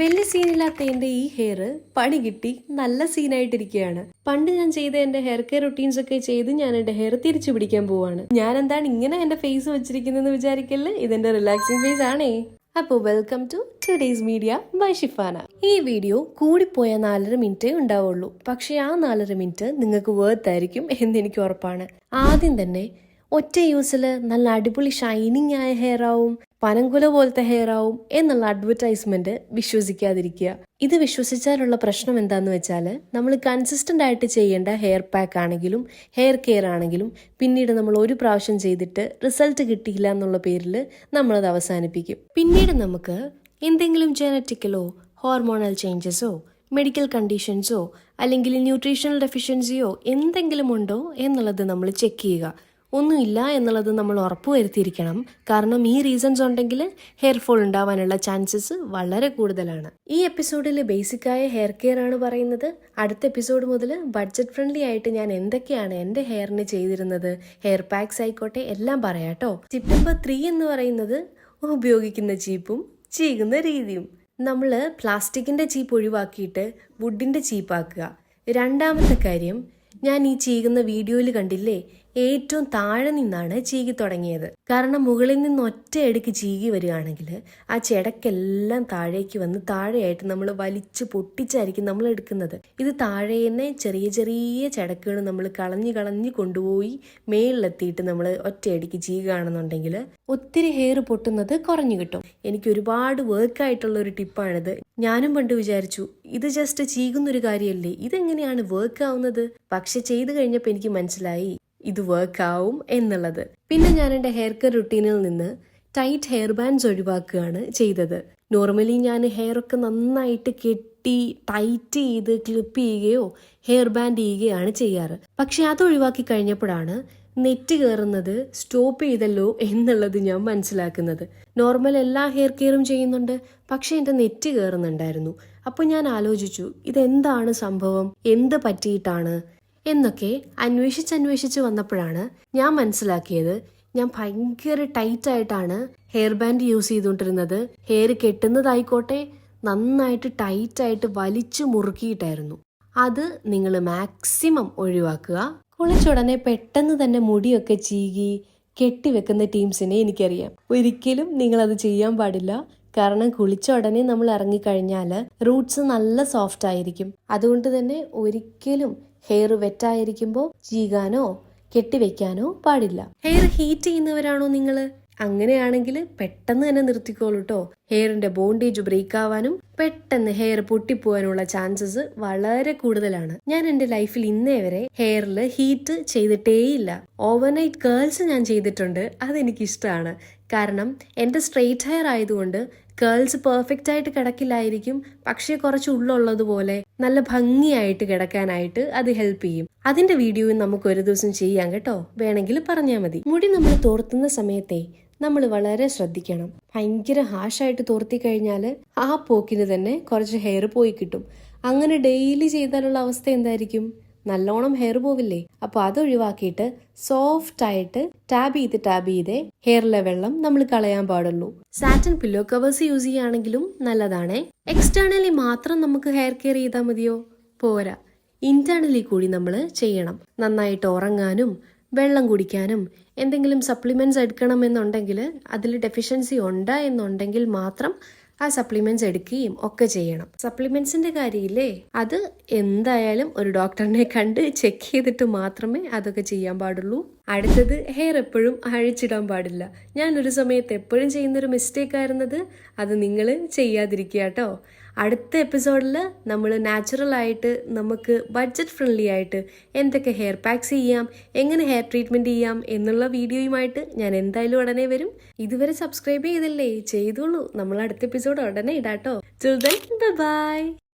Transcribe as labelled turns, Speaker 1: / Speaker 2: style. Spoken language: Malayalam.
Speaker 1: വലിയ സീനില്ലാത്ത എന്റെ ഈ ഹെയർ പണി കിട്ടി നല്ല സീനായിട്ടിരിക്കുകയാണ്. പണ്ട് ഞാൻ ചെയ്ത എന്റെ ഹെയർ കെയർ റുട്ടീൻസ് ഒക്കെ ചെയ്ത് ഞാൻ എന്റെ ഹെയർ തിരിച്ചു പിടിക്കാൻ പോവാണ്. ഞാൻ എന്താണ് ഇങ്ങനെ എന്റെ ഫേസ് വെച്ചിരിക്കുന്നതെന്ന് വിചാരിക്കൽ ഇതെന്റെ റിലാക്സിംഗ് ഫേസ് ആണേ. അപ്പോൾ welcome to today's media by Shifana. ഈ വീഡിയോ കൂടിപ്പോയ നാലര മിനിറ്റേ ഉണ്ടാവുള്ളൂ. പക്ഷേ ആ നാലര മിനിറ്റ് നിങ്ങൾക്ക് വേർത്തായിരിക്കും എന്ന് എനിക്ക് ഉറപ്പാണ്. ആദ്യം തന്നെ ഒറ്റ യൂസിൽ നല്ല അടിപൊളി ഷൈനിങ് ആയ ഹെയർ ആവും പനങ്കുല പോലത്തെ ഹെയർ ആവും എന്നുള്ള അഡ്വർടൈസ്മെന്റ് വിശ്വസിക്കാതിരിക്കുക. ഇത് വിശ്വസിച്ചാലുള്ള പ്രശ്നം എന്താന്ന് വെച്ചാൽ നമ്മൾ കൺസിസ്റ്റന്റ് ആയിട്ട് ചെയ്യേണ്ട ഹെയർ പാക്ക് ആണെങ്കിലും ഹെയർ കെയർ ആണെങ്കിലും പിന്നീട് നമ്മൾ ഒരു പ്രാവശ്യം ചെയ്തിട്ട് റിസൾട്ട് കിട്ടിയില്ല എന്നുള്ള പേരിൽ നമ്മളത് അവസാനിപ്പിക്കും. പിന്നീട് നമുക്ക് എന്തെങ്കിലും ജനറ്റിക്കലോ ഹോർമോണൽ ചേഞ്ചസോ മെഡിക്കൽ കണ്ടീഷൻസോ അല്ലെങ്കിൽ ന്യൂട്രീഷണൽ ഡെഫിഷ്യൻസിയോ എന്തെങ്കിലും ഉണ്ടോ എന്നുള്ളത് നമ്മൾ ചെക്ക് ചെയ്യുക. ഒന്നുമില്ല എന്നുള്ളത് നമ്മൾ ഉറപ്പുവരുത്തിയിരിക്കണം കാരണം ഈ റീസൺസ് ഉണ്ടെങ്കിൽ ഹെയർ ഫോൾ ഉണ്ടാവാനുള്ള ചാൻസസ് വളരെ കൂടുതലാണ്. ഈ എപ്പിസോഡിൽ ബേസിക്കായ ഹെയർ കെയർ ആണ് പറയുന്നത്. അടുത്ത എപ്പിസോഡ് മുതൽ ബഡ്ജറ്റ് ഫ്രണ്ട്ലി ആയിട്ട് ഞാൻ എന്തൊക്കെയാണ് എന്റെ ഹെയറിന് ചെയ്തിരുന്നത്? ഹെയർ പാക്സ് ആയിക്കോട്ടെ എല്ലാം പറയാട്ടോ. ടിപ്പ് നമ്പർ ത്രീ എന്ന് പറയുന്നത് ഉപയോഗിക്കുന്ന ചീപ്പും ചീകുന്ന രീതിയും. നമ്മൾ പ്ലാസ്റ്റിക്കിന്റെ ചീപ്പ് ഒഴിവാക്കിയിട്ട് വുഡിന്റെ ചീപ്പാക്കുക. രണ്ടാമത്തെ കാര്യം ഞാൻ ഈ ചീകുന്ന വീഡിയോയിൽ കണ്ടില്ലേ? ഏറ്റവും താഴെ നിന്നാണ് ചീകി തുടങ്ങിയത്. കാരണം മുകളിൽ നിന്ന് ഒറ്റയടിക്ക് ചീകി വരികയാണെങ്കിൽ ആ ചെടക്കെല്ലാം താഴേക്ക് വന്ന് താഴെയായിട്ട് നമ്മൾ വലിച്ച് പൊട്ടിച്ചായിരിക്കും നമ്മൾ എടുക്കുന്നത്. ഇത് താഴെ തന്നെ ചെറിയ ചെറിയ ചെടക്കുകൾ നമ്മൾ കളഞ്ഞ് കളഞ്ഞ് കൊണ്ടുപോയി മേളിലെത്തിയിട്ട് നമ്മൾ ഒറ്റയടിക്ക് ചീകുകയാണെന്നുണ്ടെങ്കിൽ ഒത്തിരി ഹെയർ പൊട്ടുന്നത് കുറഞ്ഞു കിട്ടും. എനിക്ക് ഒരുപാട് വർക്കായിട്ടുള്ള ഒരു ടിപ്പാണിത് ഞാനും പണ്ട് വിചാരിച്ചു ഇത് ജസ്റ്റ് ചീകുന്നൊരു കാര്യമല്ലേ? ഇതെങ്ങനെയാണ് വർക്ക് ആവുന്നത്? പക്ഷെ ചെയ്തു കഴിഞ്ഞപ്പോൾ എനിക്ക് മനസ്സിലായി. ഇത് വർക്ക് ആവും എന്നുള്ളത്. പിന്നെ ഞാൻ എന്റെ ഹെയർ കെയർ റുട്ടീനിൽ നിന്ന് ടൈറ്റ് ഹെയർ ബാൻഡ്സ് ഒഴിവാക്കുകയാണ് ചെയ്തത്. നോർമലി ഞാൻ ഹെയർ ഒക്കെ നന്നായിട്ട് കെട്ടി ടൈറ്റ് ചെയ്ത് ക്ലിപ്പ് ചെയ്യുകയോ ഹെയർ ബാൻഡ് ചെയ്യുകയാണ് ചെയ്യാറ്. പക്ഷെ അത് ഒഴിവാക്കി കഴിഞ്ഞപ്പോഴാണ് നെറ്റ് കയറുന്നത് സ്റ്റോപ്പ് ചെയ്തല്ലോ എന്നുള്ളത് ഞാൻ മനസ്സിലാക്കുന്നത്. നോർമൽ എല്ലാ ഹെയർ കെയറും ചെയ്യുന്നുണ്ട് പക്ഷേ എന്റെ നെറ്റ് കയറുന്നുണ്ടായിരുന്നു അപ്പോൾ ഞാൻ ആലോചിച്ചു ഇതെന്താണ് സംഭവം? എന്ത് പറ്റിയിട്ടാണ്? എന്നൊക്കെ അന്വേഷിച്ചന്വേഷിച്ച് അന്വേഷിച്ച് വന്നപ്പോഴാണ് ഞാൻ മനസ്സിലാക്കിയത് ഞാൻ ഭയങ്കര ടൈറ്റ് ആയിട്ടാണ് ഹെയർ ബാൻഡ് യൂസ് ചെയ്തുകൊണ്ടിരുന്നത്. ഹെയർ കെട്ടുന്നതായിക്കോട്ടെ നന്നായിട്ട് ടൈറ്റായിട്ട് വലിച്ചു മുറുക്കിയിട്ടായിരുന്നു. അത് നിങ്ങൾ മാക്സിമം ഒഴിവാക്കുക. കുളിച്ചുടനെ പെട്ടെന്ന് തന്നെ മുടിയൊക്കെ ചീകി കെട്ടിവെക്കുന്ന ടീംസിനെ എനിക്കറിയാം. ഒരിക്കലും നിങ്ങളത് ചെയ്യാൻ പാടില്ല. കാരണം കുളിച്ച ഉടനെ നമ്മൾ ഇറങ്ങിക്കഴിഞ്ഞാൽ റൂട്ട്സ് നല്ല സോഫ്റ്റ് ആയിരിക്കും. അതുകൊണ്ട് തന്നെ ഒരിക്കലും ഹെയർ വെറ്റായിരിക്കുമ്പോൾ ചീകാനോ കെട്ടിവെക്കാനോ പാടില്ല. ഹെയർ ഹീറ്റ് ചെയ്യുന്നവരാണോ നിങ്ങൾ അങ്ങനെയാണെങ്കിൽ പെട്ടെന്ന് തന്നെ നിർത്തിക്കോളൂ കേട്ടോ ഹെയറിന്റെ ബോണ്ടേജ് ബ്രേക്ക് ആവാനും പെട്ടെന്ന് ഹെയർ പൊട്ടിപ്പോവാനുള്ള ചാൻസസ് വളരെ കൂടുതലാണ്. ഞാൻ എന്റെ ലൈഫിൽ ഇന്നേ വരെ ഹെയറിൽ ഹീറ്റ് ചെയ്തിട്ടേയില്ല. ഓവർനൈറ്റ് കേൾസ് ഞാൻ ചെയ്തിട്ടുണ്ട്. അതെനിക്കിഷ്ടമാണ് കാരണം എന്റെ സ്ട്രെയിറ്റ് ഹെയർ ആയതുകൊണ്ട് കേൾസ് പെർഫെക്റ്റ് ആയിട്ട് കിടക്കില്ലായിരിക്കും. പക്ഷേ കുറച്ച് ഉള്ളുള്ളതുപോലെ നല്ല ഭംഗിയായിട്ട് കിടക്കാനായിട്ട് അത് ഹെൽപ്പ് ചെയ്യും. അതിന്റെ വീഡിയോയും നമുക്ക് ഒരു ദിവസം ചെയ്യാം കേട്ടോ. വേണമെങ്കിൽ പറഞ്ഞാൽ മതി. മുടി നമ്മൾ തോർത്തുന്ന സമയത്തെ നമ്മൾ വളരെ ശ്രദ്ധിക്കണം. ഭയങ്കര ഹാഷായിട്ട് തോർത്തി കഴിഞ്ഞാൽ ആ പോക്കിന് തന്നെ കുറച്ച് ഹെയർ പോയി കിട്ടും. അങ്ങനെ ഡെയിലി ചെയ്താലുള്ള അവസ്ഥ എന്തായിരിക്കും? നല്ലോണം ഹെയർ പോവില്ലേ? അപ്പൊ അത് ഒഴിവാക്കിയിട്ട് സോഫ്റ്റ് ആയിട്ട് ടാബ് ചെയ്ത് ടാബ് ചെയ്തേ ഹെയറിലെ വെള്ളം നമ്മൾ കളയാൻ പാടുള്ളൂ. സാറ്റൻ പില്ലോ കവേഴ്സ് യൂസ് ചെയ്യുകയാണെങ്കിലും നല്ലതാണേ. എക്സ്റ്റേണലി മാത്രം നമുക്ക് ഹെയർ കെയർ ചെയ്താൽ മതിയോ? പോരാ. ഇന്റേണലി കൂടി നമ്മൾ ചെയ്യണം. നന്നായിട്ട് ഉറങ്ങാനും വെള്ളം കുടിക്കാനും എന്തെങ്കിലും സപ്ലിമെന്റ്സ് എടുക്കണം എടുക്കണമെന്നുണ്ടെങ്കിൽ അതിൽ ഡെഫിഷ്യൻസി ഉണ്ട് എന്നുണ്ടെങ്കിൽ മാത്രം ആ സപ്ലിമെന്റ്സ് എടുക്കുകയും ഒക്കെ ചെയ്യണം. സപ്ലിമെന്റ്സിന്റെ കാര്യമില്ലേ അത് എന്തായാലും ഒരു ഡോക്ടറിനെ കണ്ട് ചെക്ക് ചെയ്തിട്ട് മാത്രമേ അതൊക്കെ ചെയ്യാൻ പാടുള്ളൂ. അടുത്തത് ഹെയർ എപ്പോഴും അഴിച്ചിടാൻ പാടില്ല. ഞാൻ ഒരു സമയത്ത് എപ്പോഴും ചെയ്യുന്നൊരു മിസ്റ്റേക്ക് ആയിരുന്നത് അത് നിങ്ങൾ ചെയ്യാതിരിക്കുക കേട്ടോ അടുത്ത എപ്പിസോഡിൽ നമ്മൾ നാച്ചുറൽ ആയിട്ട് നമുക്ക് ബഡ്ജറ്റ് ഫ്രണ്ട്ലി ആയിട്ട് എന്തൊക്കെ ഹെയർ പാക്സ് ചെയ്യാം എങ്ങനെ ഹെയർ ട്രീറ്റ്മെന്റ് ചെയ്യാം എന്നുള്ള വീഡിയോയുമായിട്ട് ഞാൻ എന്തായാലും ഉടനെ വരും. ഇതുവരെ സബ്സ്ക്രൈബ് ചെയ്തില്ലേ? ചെയ്തോളൂ. നമ്മൾ അടുത്ത എപ്പിസോഡ് ഉടനെ ഇടാട്ടോ. ചിൽ ദെൻ ബൈ